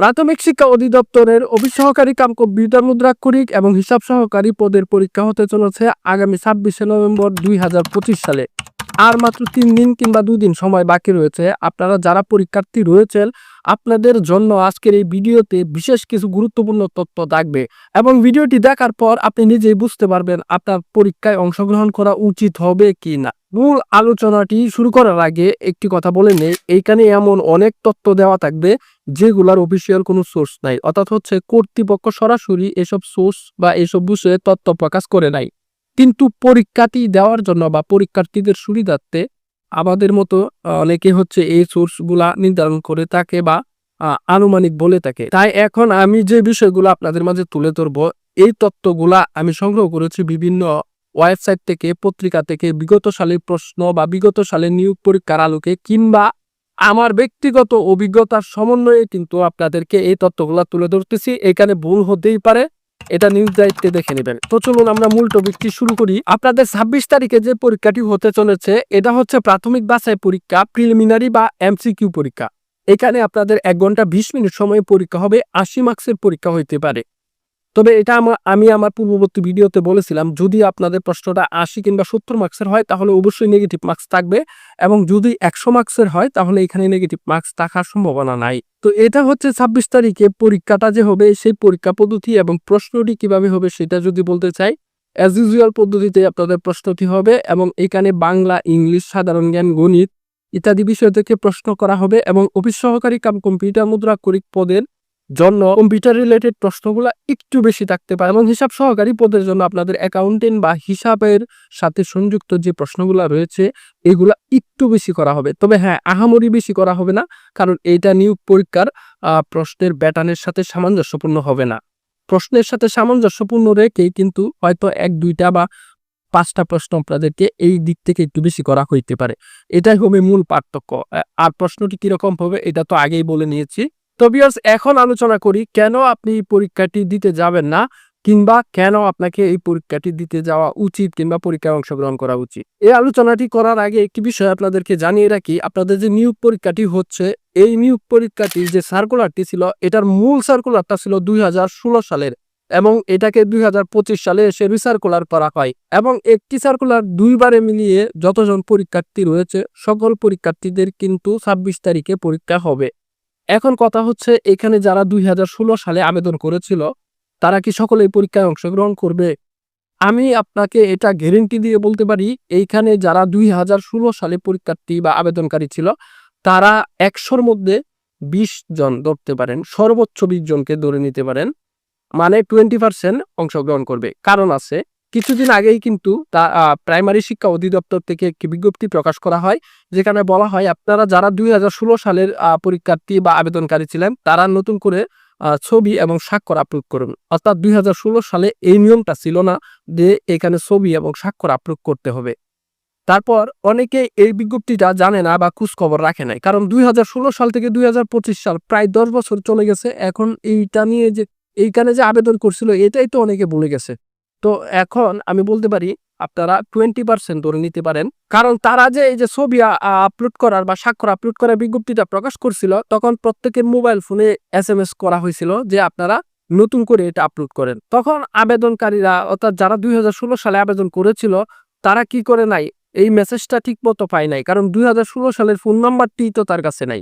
প্রাথমিক শিক্ষা অধিদপ্তরের অফিস সহকারী কাম কম্পিউটার মুদ্রাক্ষরিক এবং হিসাব সহকারী পদের পরীক্ষা হতে চলেছে আগামী ছাব্বিশে নভেম্বর দুই হাজার পঁচিশ সালে। আর মাত্র তিন দিন কিংবা দিন সময় বাকি রয়েছে। আপনারা যারা পরীক্ষার্থী রয়েছেন, আপনাদের জন্য আজকের এই ভিডিওতে বিশেষ কিছু গুরুত্বপূর্ণ তথ্য থাকবে এবং ভিডিওটি দেখার পর আপনি নিজেই বুঝতে পারবেন আপনার পরীক্ষায় অংশগ্রহণ করা উচিত হবে কি না মূল আলোচনাটি শুরু করার আগে একটি কথা বলে নেই। এইখানে এমন অনেক তথ্য দেওয়া থাকবে, যেগুলার অফিসিয়াল কোনো সোর্স নাই। অর্থাৎ হচ্ছে কর্তৃপক্ষ সরাসরি এসব সোর্স বা এসব বিষয়ে তথ্য প্রকাশ করে নাই। কিন্তু পরীক্ষাটি দেওয়ার জন্য বা পরীক্ষার্থীদের সুবিধার্থে আমাদের মতো অনেকে হচ্ছে এই সোর্সগুলা নির্ধারণ করে থাকে বা আনুমানিক বলে থাকে। তাই এখন আমি যে বিষয়গুলো আপনাদের মাঝে তুলে ধরবো, এই তত্ত্বগুলা আমি সংগ্রহ করেছি বিভিন্ন ওয়েবসাইট থেকে, পত্রিকা থেকে, বিগত সালের প্রশ্ন বা বিগত সালের নিয়োগ পরীক্ষার আলোকে কিংবা আমার ব্যক্তিগত অভিজ্ঞতার সমন্বয়ে কিন্তু আপনাদেরকে এই তথ্যগুলা তুলে ধরতেছি। এখানে ভুল হতেই পারে, এটা নিউজ দায়িত্বে দেখে নেবেন। তো চলুন আমরা মূল টপিকটি শুরু করি। আপনাদের ছাব্বিশ তারিখে যে পরীক্ষাটি হতে চলেছে, এটা হচ্ছে প্রাথমিক বাছাই পরীক্ষা প্রিলিমিনারি বা এমসিকিউ পরীক্ষা। এখানে আপনাদের এক ঘণ্টা বিশ মিনিট সময় পরীক্ষা হবে, আশি মার্কসের পরীক্ষা হইতে পারে। তবে এটা আমি আমার পূর্ববর্তী ভিডিওতে বলেছিলাম, যদি আপনাদের প্রশ্নটা আশি কিংবা সত্তর মার্কসের হয়, তাহলে অবশ্যই নেগেটিভ মার্কস থাকবে এবং যদি একশো মার্কসের হয়, তাহলে এখানে নেগেটিভ মার্কস থাকার সম্ভাবনা নাই। তো এটা হচ্ছে ছাব্বিশ তারিখে পরীক্ষাটা যে হবে, সেই পরীক্ষা পদ্ধতি এবং প্রশ্নটি কীভাবে হবে সেটা যদি বলতে চাই অ্যাজ ইউজুয়াল পদ্ধতিতে আপনাদের প্রশ্নটি হবে এবং এখানে বাংলা, ইংলিশ, সাধারণ জ্ঞান, গণিত ইত্যাদি বিষয় থেকে প্রশ্ন করা হবে এবং অফিস সহকারী কাম কম্পিউটার মুদ্রা করিক পদের জন্য কম্পিউটার রিলেটেড প্রশ্নগুলো একটু বেশি থাকতে পারে এবং হিসাব সহকারী পদের জন্য আপনাদের অ্যাকাউন্টেন্ট বা হিসাবের সাথে সংযুক্ত যে প্রশ্নগুলো রয়েছে, এগুলা একটু বেশি করা হবে। তবে হ্যাঁ আহামরি বেশি করা হবে না, কারণ এইটা নিয়োগ পরীক্ষার প্রশ্নের ব্যাটানের সাথে সামঞ্জস্যপূর্ণ হবে না। প্রশ্নের সাথে সামঞ্জস্যপূর্ণ রেখেই কিন্তু হয়তো এক, দুইটা বা পাঁচটা প্রশ্ন আপনাদেরকে এই দিক থেকে একটু বেশি করা হইতে পারে। এটাই হবে মূল পার্থক্য। আর প্রশ্নটি কীরকম হবে, এটা তো আগেই বলে নিয়েছি। তো বিয়ার্স এখন আলোচনা করি কেন আপনি এই পরীক্ষাটি দিতে যাবেন না কিংবা কেন আপনাকে এই পরীক্ষাটি দিতে যাওয়া উচিত কিংবা পরীক্ষায় অংশগ্রহণ করা উচিত? এই আলোচনাটি করার আগে একটি বিষয় আপনাদেরকে জানিয়ে রাখি, আপনাদের যে নিয়োগ পরীক্ষাটি হচ্ছে, এই নিয়োগ পরীক্ষাটির যে সার্কুলারটি ছিল, এটার মূল সার্কুলারটা ছিল দুই হাজার ষোলো সালের এবং এটাকে দুই হাজার পঁচিশ সালে এসে রিসার্কুলার করা হয় এবং একটি সার্কুলার দুইবারে মিলিয়ে যতজন পরীক্ষার্থী রয়েছে, সকল পরীক্ষার্থীদের কিন্তু ছাব্বিশ তারিখে পরীক্ষা হবে। এখন কথা হচ্ছে, এখানে যারা দুই হাজার ষোলো সালে আবেদন করেছিল, তারা কি সকলে এই পরীক্ষায় অংশগ্রহণ করবে? আমি আপনাকে এটা গ্যারেন্টি দিয়ে বলতে পারি, এইখানে যারা দুই হাজার ষোলো সালে পরীক্ষার্থী বা আবেদনকারী ছিল, তারা একশোর মধ্যে বিশ জন ধরতে পারেন, সর্বোচ্চ বিশ জনকে ধরে নিতে পারেন মানে টোয়েন্টি পার্সেন্ট অংশগ্রহণ করবে। কারণ আছে কিছুদিন আগেই কিন্তু তা প্রাইমারি শিক্ষা অধিদপ্তর থেকে একটি বিজ্ঞপ্তি প্রকাশ করা হয়, যেখানে বলা হয় আপনারা যারা দুই হাজার ষোলো সালের পরীক্ষার্থী বা আবেদনকারী ছিলেন, তারা নতুন করে ছবি এবং স্বাক্ষর আপলোড করুন। অর্থাৎ দুই হাজার ষোলো সালে এই নিয়মটা ছিল না যে এখানে ছবি এবং স্বাক্ষর আপলোড করতে হবে। তারপর অনেকে এই বিজ্ঞপ্তিটা জানে না বা খোঁজ খবর রাখে নাই, কারণ দুই হাজার ষোলো সাল থেকে দুই হাজার পঁচিশ সাল প্রায় দশ বছর চলে গেছে, এখন এইটা নিয়ে যে, এইখানে যে আবেদন করছিল, এটাই তো অনেকে বলে গেছে। তো এখন আমি বলতে পারি, আপনারা টোয়েন্টি পার্সেন্ট ধরে নিতে পারেন। কারণ তারা যে এই যে ছবি আপলোড করার বা স্বাক্ষর আপলোড করার বিজ্ঞপ্তিটা প্রকাশ করছিল, তখন প্রত্যেকের মোবাইল ফোনে এস করা হয়েছিল যে আপনারা নতুন করে এটা আপলোড করেন। তখন আবেদনকারীরা, অর্থাৎ যারা দুই হাজার ষোলো সালে আবেদন করেছিল, তারা কি করে নাই? এই মেসেজটা ঠিক মতো পায় নাই। কারণ দুই হাজার ষোলো সালের ফোন নাম্বারটি তো তার কাছে নাই।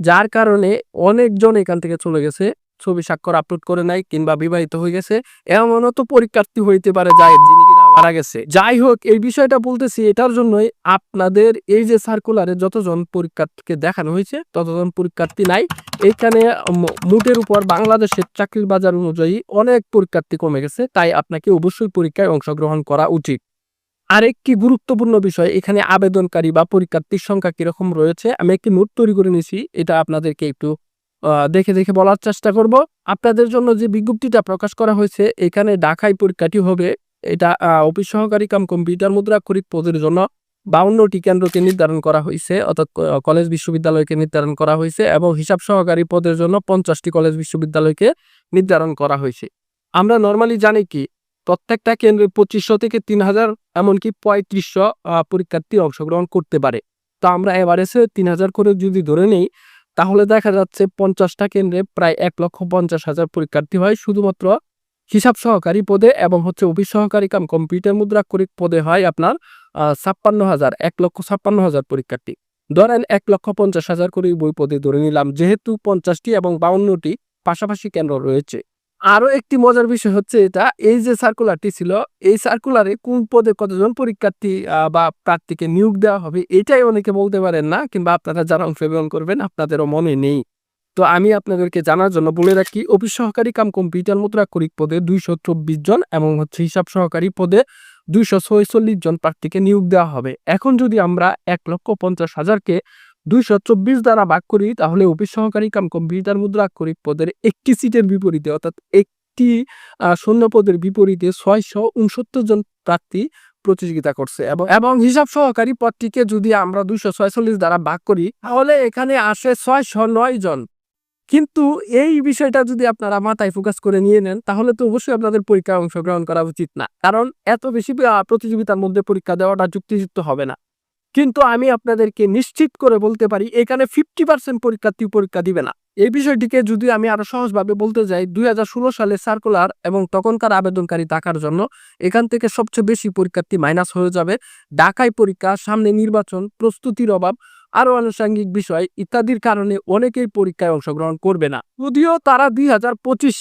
যার কারণে অনেকজন এখান থেকে চলে গেছে। ছবি স্বাক্ষর আপলোড করে নাই কিংবা বিবাহিত হয়ে গেছে, এমনও তো পরীক্ষার্থী হইতে পারে যায় যিনি কিনা মারা গেছে। যাই হোক, এই বিষয়টা বলতেছি, এটার জন্যই আপনাদের এই যে সার্কুলারে যতজন পরীক্ষার্থীকে দেখানো হয়েছে, ততজন পরীক্ষার্থী নাই। এখানে মোটের উপর বাংলাদেশের চাকরির বাজার অনুযায়ী অনেক পরীক্ষার্থী কমে গেছে, তাই আপনাকে অবশ্যই পরীক্ষায় অংশগ্রহণ করা উচিত। আরেকটি গুরুত্বপূর্ণ বিষয়, এখানে আবেদনকারী বা পরীক্ষার্থীর সংখ্যা কীরকম রয়েছে, আমি একটি নোট তৈরি করে নিয়েছি, এটা আপনাদেরকে একটু দেখে দেখে বলার চেষ্টা করব। আপনাদের জন্য যে বিজ্ঞপ্তিটা প্রকাশ করা হয়েছে, এখানে ঢাকায় পরীক্ষাটি হবে। এটা অফিস সহকারী কাম কম্পিউটার মুদ্রাক্ষরিক পদের জন্য বাউন্নটি কেন্দ্রকে নির্ধারণ করা হয়েছে অর্থাৎ কলেজ বিশ্ববিদ্যালয়কে নির্ধারণ করা হয়েছে এবং হিসাব সহকারী পদের জন্য পঞ্চাশটি কলেজ বিশ্ববিদ্যালয়কে নির্ধারণ করা হয়েছে আমরা নর্মালি জানি কি, প্রত্যেকটা কেন্দ্রে পঁচিশশো থেকে তিন হাজার, এমনকি পঁয়ত্রিশশো পরীক্ষার্থী অংশগ্রহণ করতে পারে। তো আমরা এভারেজে তিন হাজার করে যদি ধরে নেই তাহলে দেখা যাচ্ছে পঞ্চাশটা কেন্দ্রে প্রায় এক লক্ষ পঞ্চাশ হাজার পরীক্ষার্থী হয় শুধুমাত্র হিসাব সহকারী পদে এবং হচ্ছে অফিস সহকারী কাম কম্পিউটার মুদ্রাক্ষরিক পদে হয় আপনার ছাপ্পান্ন হাজার, এক লক্ষ ছাপ্পান্ন হাজার পরীক্ষার্থী। ধরেন এক লক্ষ পঞ্চাশ হাজার করে বই পদে ধরে নিলাম, যেহেতু পঞ্চাশটি এবং বাউন্নটি পাশাপাশি কেন্দ্র রয়েছে। আরও একটি মজার বিষয় হচ্ছে এটা, এই যে সার্কুলারটি ছিল, এই সার্কুলারে কোন পদে কতজন পরীক্ষার্থী বা প্রার্থীকে নিয়োগ দেওয়া হবে এটাই অনেকে বলতে পারেন না, কিংবা আপনারা যারা অংশগ্রহণ করবেন আপনাদেরও মনে নেই। তো আমি আপনাদেরকে জানার জন্য বলে রাখি, অফিস সহকারী কাম কম্পিউটার মুদ্রাক্ষরিক পদে দুইশো চব্বিশ জন এবং হচ্ছে হিসাব সহকারী পদে দুইশো ছয়চল্লিশ জন প্রার্থীকে নিয়োগ দেওয়া হবে। এখন যদি আমরা এক লক্ষ পঞ্চাশ হাজারকে দুইশো চব্বিশ দ্বারা ভাগ করি, তাহলে অফিস সহকারী কাম কম্পিউটার মুদ্রাক্ষরিক পদের একটি সিটের বিপরীতে, অর্থাৎ একটি শূন্য পদের বিপরীতে ছয়শো উনসত্তর জন প্রার্থী প্রতিযোগিতা করছে। এবং এবং হিসাব সহকারী পদটিকে যদি আমরা দুইশো ছয়চল্লিশ দ্বারা ভাগ করি, তাহলে এখানে আসে ছয়শো নয় জন। কিন্তু এই বিষয়টা যদি আপনারা মাথায় ফোকাস করে নিয়ে নেন, তাহলে তো অবশ্যই আপনাদের পরীক্ষায় অংশগ্রহণ করা উচিত না। কারণ, এত বেশি প্রতিযোগিতার মধ্যে পরীক্ষা দেওয়াটা যুক্তিযুক্ত হবে না। কিন্তু আমি আপনাদেরকে নিশ্চিত করে বলতে পারি, এখানে ফিফটি পার্সেন্ট পরীক্ষার্থী পরীক্ষা দিবে না। এই বিষয়টিকে যদি আমি আরও সহজভাবে বলতে যাই দু হাজার ষোলো সালে সার্কুলার এবং তখনকার আবেদনকারী থাকার জন্য এখান থেকে সবচেয়ে বেশি পরীক্ষার্থী মাইনাস হয়ে যাবে। ঢাকায় পরীক্ষা, সামনে নির্বাচন, প্রস্তুতির অভাব আরও আনুষঙ্গিক বিষয় ইত্যাদির কারণে অনেকেই পরীক্ষায় অংশগ্রহণ করবে না। যদিও তারা দুই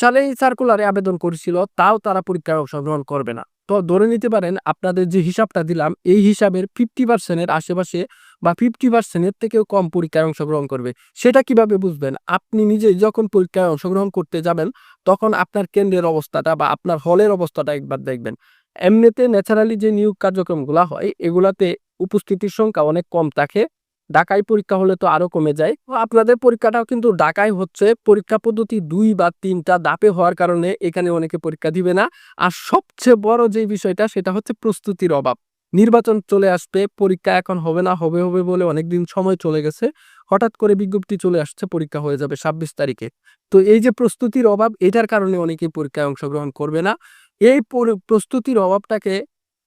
সালে সার্কুলারে আবেদন করেছিল, তাও তারা পরীক্ষায় অংশগ্রহণ করবে না। তো ধরে নিতে পারেন আপনাদের যে হিসাবটা দিলাম, এই হিসাবের ফিফটি পার্সেন্টের আশেপাশে বা ফিফটি পার্সেন্টের থেকেও কম পরীক্ষায় অংশগ্রহণ করবে। সেটা কীভাবে বুঝবেন? আপনি নিজেই যখন পরীক্ষায় অংশগ্রহণ করতে যাবেন, তখন আপনার কেন্দ্রের অবস্থাটা বা আপনার হলের অবস্থাটা একবার দেখবেন। এমনিতে ন্যাচারালি যে নিয়োগ কার্যক্রমগুলো হয়, এগুলাতে উপস্থিতির সংখ্যা অনেক কম থাকে। ঢাকায় পরীক্ষা হলে তো আরও কমে যায়। আপনাদের পরীক্ষাটাও কিন্তু ঢাকায় হচ্ছে। পরীক্ষা পদ্ধতি দুই বা তিনটা দাপে হওয়ার কারণে এখানে অনেকে পরীক্ষা দিবে না। আর সবচেয়ে বড় যে বিষয়টা, সেটা হচ্ছে প্রস্তুতির অভাব। নির্বাচন চলে আসবে পরীক্ষা এখন হবে না, হবে হবে বলে অনেকদিন সময় চলে গেছে। হঠাৎ করে বিজ্ঞপ্তি চলে আসছে, পরীক্ষা হয়ে যাবে ছাব্বিশ তারিখে। তো এই যে প্রস্তুতির অভাব, এটার কারণে অনেকেই পরীক্ষায় অংশগ্রহণ করবে না। এই প্রস্তুতির অভাবটাকে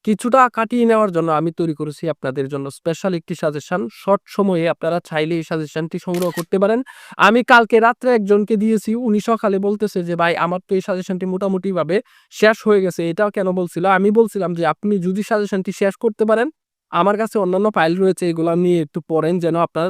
কিছুটা কাটিয়ে নেওয়ার জন্য আমি তৈরি করেছি আপনাদের জন্য স্পেশাল একটি সাজেশন শর্ট সময়ে আপনারা চাইলে এই সাজেশনটি সংগ্রহ করতে পারেন। আমি কালকে রাত্রে একজনকে দিয়েছি, উনি সকালে বলতেছে যে, ভাই, আমার তো এই সাজেশনটি মোটামুটি ভাবে শেষ হয়ে গেছে। এটাও কেন বলছিল? আমি বলছিলাম যে, আপনি যদি সাজেশনটি শেষ করতে পারেন, আমার কাছে অন্যান্য ফাইল রয়েছে, এগুলো নিয়ে একটু পড়েন যেন আপনার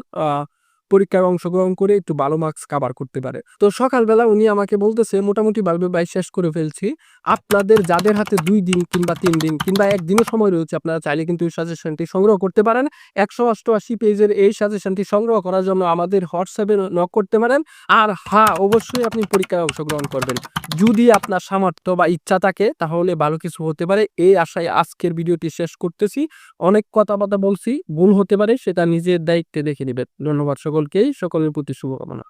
পরীক্ষায় অংশগ্রহণ করে একটু ভালো মার্কস কাভার করতে পারে। তো সকালবেলা উনি আমাকে বলতেছে, মোটামুটি ভাবে ভাই শেষ করে ফেলছি। আপনাদের যাদের হাতে দুই দিন কিংবা তিন দিন কিংবা একদিনও সময় রয়েছে, আপনারা চাইলে কিন্তু এই সাজেশনটি সংগ্রহ করতে পারেন। একশো অষ্টআশি পেজের এই সাজেশনটি সংগ্রহ করার জন্য আমাদের হোয়াটসঅ্যাপে নক করতে পারেন। আর হ্যাঁ অবশ্যই আপনি পরীক্ষায় অংশগ্রহণ করবেন। যদি আপনার সামর্থ্য বা ইচ্ছা থাকে, তাহলে ভালো কিছু হতে পারে। এই আশায় আজকের ভিডিওটি শেষ করতেছি। অনেক কথাবার্তা বলছি, ভুল হতে পারে, সেটা নিজের দায়িত্বে দেখে নেবেন। ধন্যবাদ সকলকেই সকলের প্রতি শুভকামনা।